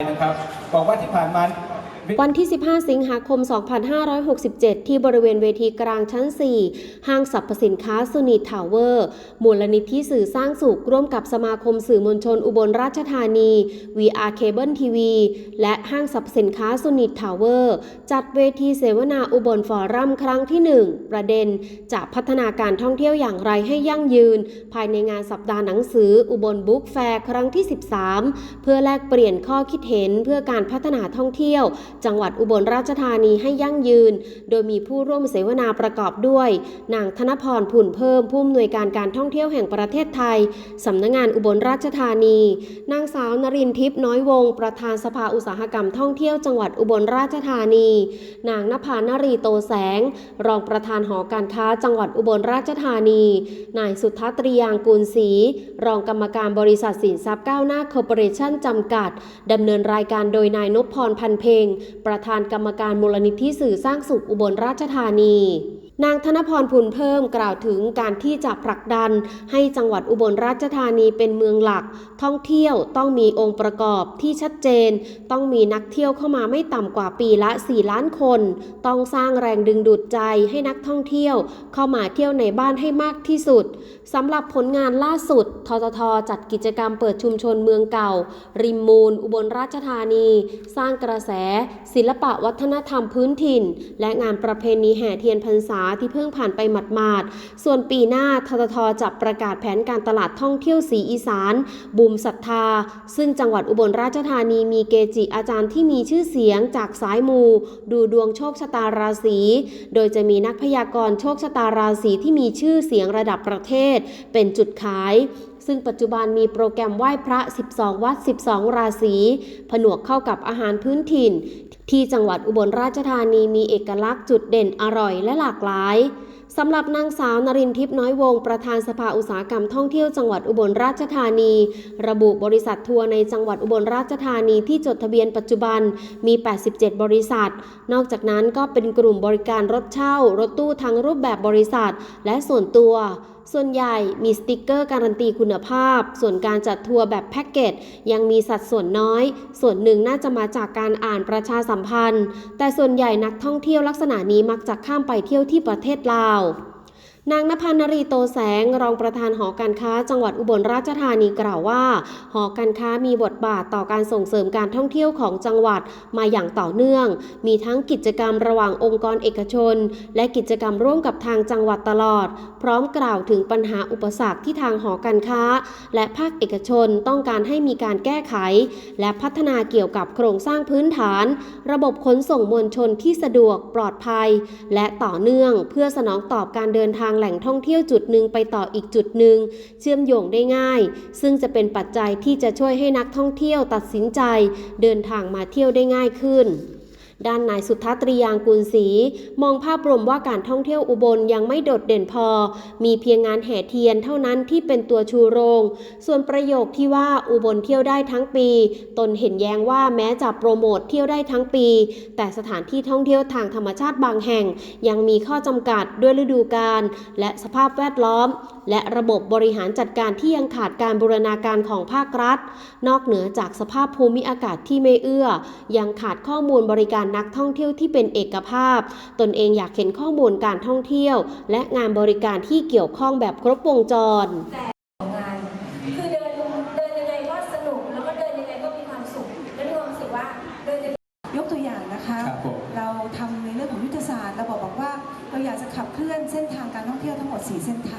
นะครับบอกว่าที่ผ่านมา วันที่ 15 สิงหาคม 2567 ที่บริเวณเวทีกลางชั้น 4 ห้างสรรพสินค้าสุนีทาวเวอร์ มูลนิธิสื่อสร้างสุขร่วมกับสมาคมสื่อมวลชนอุบลราชธานี VR Cable TV และห้างสรรพสินค้าสุนีทาวเวอร์ จัดเวทีเสวนาอุบลฟอรัมครั้งที่ 1 ประเด็นจะพัฒนาการท่องเที่ยวอย่างไรให้ยั่งยืน ภายในงานสัปดาห์หนังสืออุบลบุ๊กแฟร์ครั้งที่ 13 เพื่อแลกเปลี่ยนข้อคิดเห็นเพื่อการพัฒนาท่องเที่ยวจังหวัดอุบลราชธานีให้ยั่งยืน โดยมีผู้ร่วมเสวนาประกอบด้วย นางธนพรผุ่นเพิ่มผู้อำนวยการการท่องเที่ยวแห่งประเทศไทยสำนักงานอุบลราชธานี นางสาวนรินทิพย์น้อยวงศ์ประธานสภาอุตสาหกรรมท่องเที่ยวจังหวัดอุบลราชธานี นางนภานรีโตแสง รองประธานหอการค้าจังหวัดอุบลราชธานี นายสุทัศน์ตรียางกูลศรีรองกรรมการบริษัทสินทรัพย์ก้าวหน้าคอร์ปอเรชั่นจำกัดดำเนินรายการโดยนายนพพรพันเพงประธานกรรมการมูลนิธิสื่อสร้างสุขอุบลราชธานี นางธนพรพุนเพิ่มกล่าวถึงการที่จะผลักดัน ให้จังหวัดอุบลราชธานีเป็นเมืองหลัก ท่องเที่ยวต้องมีองค์ประกอบที่ชัดเจน ต้องมีนักเที่ยวเข้ามาไม่ต่ำกว่าปีละ 4 ล้านคน ต้องสร้างแรงดึงดูดใจให้นักท่องเที่ยว เข้ามาเที่ยวในบ้านให้มากที่สุดสำหรับผลงานล่าสุดทททจัดกิจกรรมเปิดชุมชนเมืองเก่า ริมมูล อุบลราชธานี สร้างกระแส ศิลปะวัฒนธรรมพื้นถิ่น และงานประเพณีแห่เทียนพรรษาที่เพิ่งผ่านไปหมาดๆ ส่วนปีหน้าทททจะประกาศแผนการตลาดท่องเที่ยวสีอีสานบูมศรัทธา ซึ่งจังหวัดอุบลราชธานีมีเกจิอาจารย์ที่มีชื่อเสียงจากสายมู ดูดวงโชคชะตาราศี โดยจะมีนักพยากรณ์โชคชะตาราศีที่มีชื่อเสียงระดับประเทศ เป็นจุดขาย ซึ่งปัจจุบันมีโปรแกรมไหว้พระ 12 วัด 12 ราศี ผนวกเข้ากับอาหารพื้นถิ่น ที่จังหวัดอุบลราชธานีมีเอกลักษณ์จุดเด่นอร่อยและหลากหลายสำหรับนางสาวนรินทิพย์น้อยวง ประธานสภาอุตสาหกรรมท่องเที่ยวจังหวัดอุบลราชธานี ระบุบริษัททัวร์ในจังหวัดอุบลราชธานีที่จดทะเบียนปัจจุบันมี 87 บริษัท นอกจากนั้นก็เป็นกลุ่มบริการรถเช่า รถตู้ทั้งรูปแบบบริษัท และส่วนตัว ส่วนใหญ่มีสติกเกอร์การันตีคุณภาพ ส่วนการจัดทัวร์แบบแพ็กเกจยังมีสัดส่วนน้อย ส่วนหนึ่งน่าจะมาจากการอ่านประชาสัมพันธ์ แต่ส่วนใหญ่นักท่องเที่ยวลักษณะนี้มักจะข้ามไปเที่ยวที่ประเทศลาว นางนภานรีโตแสง รองประธานหอการค้า จังหวัดอุบลราชธานีกล่าวว่า หอการค้ามีบทบาทต่อการส่งเสริมการท่องเที่ยวของจังหวัดมาอย่างต่อเนื่อง มีทั้งกิจกรรมระหว่างองค์กรเอกชน และกิจกรรมร่วมกับทางจังหวัดตลอด พร้อมกล่าวถึงปัญหาอุปสรรคที่ทางหอการค้า และภาคเอกชนต้องการให้มีการแก้ไข และพัฒนาเกี่ยวกับโครงสร้างพื้นฐาน ระบบขนส่งมวลชนที่สะดวกปลอดภัย และต่อเนื่องเพื่อสนองตอบการเดินทางแหล่งท่องเที่ยวจุดหนึ่งไปต่ออีกจุดหนึ่งเชื่อมโยงได้ง่าย ซึ่งจะเป็นปัจจัยที่จะช่วยให้นักท่องเที่ยวตัดสินใจ เดินทางมาเที่ยวได้ง่ายขึ้น ด้านนายสุทัศน์ตรียางกุลศรีมองภาพรวมว่าการท่องเที่ยวอุบลยังไม่โดดเด่นพอ มีเพียงงานแห่เทียนเท่านั้นที่เป็นตัวชูโรง ส่วนประโยคที่ว่าอุบลเที่ยวได้ทั้งปี ตนเห็นแย้งว่าแม้จะโปรโมทเที่ยวได้ทั้งปี แต่สถานที่ท่องเที่ยวทางธรรมชาติบางแห่ง ยังมีข้อจำกัดด้วยฤดูกาลและสภาพแวดล้อม และระบบบริหารจัดการที่ยังขาดการบูรณาการของภาครัฐ นอกเหนือจากสภาพภูมิอากาศที่ไม่เอื้อ ยังขาดข้อมูลบริการนักท่องเที่ยวที่เป็นเอกภาพ ตนเองอยากเห็นข้อมูลการท่องเที่ยว และงานบริการที่เกี่ยวข้องแบบครบวงจรของงานคือเดินเดินยังไงก็สนุกแล้วก็เดินยังไงก็มีความสุขและมีความรู้สึกว่าเดินยังไงยกตัวอย่างนะคะครับผมเราทำในเรื่องของยุทธศาสตร์เราบอกบอกว่า เราอยากจะขับเคลื่อนเส้นทางการท่องเที่ยวทั้งหมด 4 เส้นทาง